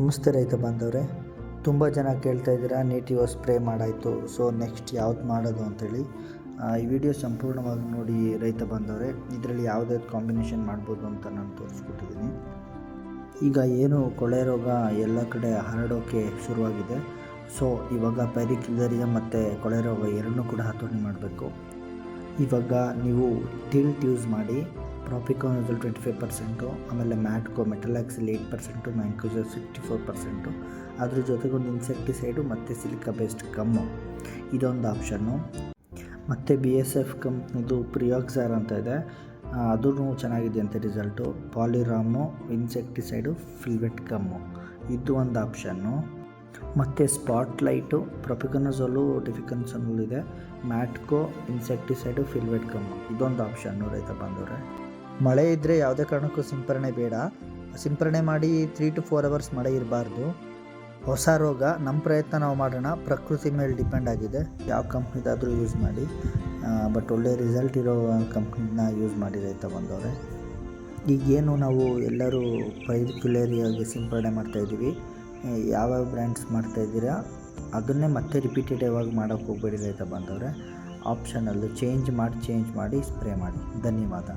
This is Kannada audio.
ನಮಸ್ತೆ ರೈತ ಬಾಂಧವರೇ. ತುಂಬ ಜನ ಕೇಳ್ತಾ ಇದ್ದೀರಾ ನೇಟಿವ್ ಸ್ಪ್ರೇ ಮಾಡಾಯಿತು ಸೊ ನೆಕ್ಸ್ಟ್ ಯಾವ್ದು ಮಾಡೋದು ಅಂತೇಳಿ. ಆ, ಈ ವಿಡಿಯೋ ಸಂಪೂರ್ಣವಾಗಿ ನೋಡಿ ರೈತ ಬಾಂಧವರೇ ಇದರಲ್ಲಿ ಯಾವುದ್ಯಾವ್ದು ಕಾಂಬಿನೇಷನ್ ಮಾಡ್ಬೋದು ಅಂತ ನಾನು ತೋರಿಸ್ಕೊಟ್ಟಿದ್ದೀನಿ. ಈಗ ಏನು ಕೊಳೆ ರೋಗ ಎಲ್ಲ ಕಡೆ ಹರಡೋಕ್ಕೆ ಶುರುವಾಗಿದೆ ಸೊ ಇವಾಗ ಪೆರಿಕ್ಯುಲರಿಯ ಮತ್ತು ಕೊಳೆ ರೋಗ ಎರಡನ್ನೂ ಕೂಡ ಹತೋಟಿ ಮಾಡಬೇಕು. ಇವಾಗ ನೀವು ಟಿಲ್ಟ್ ಯೂಸ್ ಮಾಡಿ ಪ್ರಾಪಿಕೋನಜಲ್ ಟ್ವೆಂಟಿ ಫೈವ್ ಪರ್ಸೆಂಟು ಆಮೇಲೆ Matco metalaxyl eight percent mancozeb sixty four percent ಅದ್ರ ಜೊತೆಗೆ ಒಂದು ಇನ್ಸೆಕ್ಟಿಸೈಡು ಮತ್ತು ಸಿಲಿಕಾ ಬೇಸ್ಡ್ ಕಮ್ಮು ಇದೊಂದು ಆಪ್ಷನ್ನು ಮತ್ತು ಬಿ ಎಸ್ ಎಫ್ ಕಂಪ್ನಿದು ಪ್ರಿಯಾಕ್ಸಾರ್ ಅಂತ ಇದೆ. ಅದೂ ಚೆನ್ನಾಗಿದೆ ಅಂತ ರಿಸಲ್ಟು ಪಾಲಿರಾಮು ಇನ್ಸೆಕ್ಟಿಸೈಡು ಫಿಲ್ವೆಟ್ ಕಮ್ಮು ಇದು ಒಂದು ಆಪ್ಷನ್ನು ಮತ್ತು ಸ್ಪಾಟ್ಲೈಟು ಪ್ರೊಪಿಕನಜೋಲು ಡಿಫಿಕನ್ಸೋಲ್ ಇದೆ. ಮ್ಯಾಟ್ಕೋ ಇನ್ಸೆಕ್ಟಿಸೈಡು ಫಿಲ್ವೆಟ್ ಕಮ್ಮು ಇದೊಂದು ಆಪ್ಷನ್ನು ರೈತ ಬಂದವ್ರೆ ಮಳೆ ಇದ್ದರೆ ಯಾವುದೇ ಕಾರಣಕ್ಕೂ ಸಿಂಪರಣೆ ಬೇಡ. ಸಿಂಪರಣೆ ಮಾಡಿ ತ್ರೀ ಟು ಫೋರ್ ಅವರ್ಸ್ ಮಳೆ ಇರಬಾರ್ದು. ಹೊಸ ರೋಗ ನಮ್ಮ ಪ್ರಯತ್ನ ನಾವು ಮಾಡೋಣ. ಪ್ರಕೃತಿ ಮೇಲೆ ಡಿಪೆಂಡ್ ಆಗಿದೆ. ಯಾವ ಕಂಪ್ನಿದಾದರೂ ಯೂಸ್ ಮಾಡಿ. ಬಟ್ ಒಳ್ಳೆ ರಿಸಲ್ಟ್ ಇರೋ ಕಂಪ್ನಿನ ಯೂಸ್ ಮಾಡಿ ರೈತ ಬಂದವ್ರೆ. ಈಗೇನು ನಾವು ಎಲ್ಲರೂ ಪೈರ್ಕ್ಯುಲರಿಯಾಗಿ ಸಿಂಪರಣೆ ಮಾಡ್ತಾಯಿದ್ದೀವಿ ಯಾವ್ಯಾವ ಬ್ರ್ಯಾಂಡ್ಸ್ ಮಾಡ್ತಾಯಿದ್ದೀರಾ ಅದನ್ನೇ ಮತ್ತೆ ರಿಪೀಟೆಡ್ ಆಗಿ ಮಾಡೋಕ್ಕೆ ಹೋಗ್ಬೇಡಿ ರೈತ ಬಂದವ್ರೆ. ಆಪ್ಷನಲ್ಲು ಚೇಂಜ್ ಮಾಡಿ ಚೇಂಜ್ ಮಾಡಿ ಸ್ಪ್ರೇ ಮಾಡಿ. ಧನ್ಯವಾದ.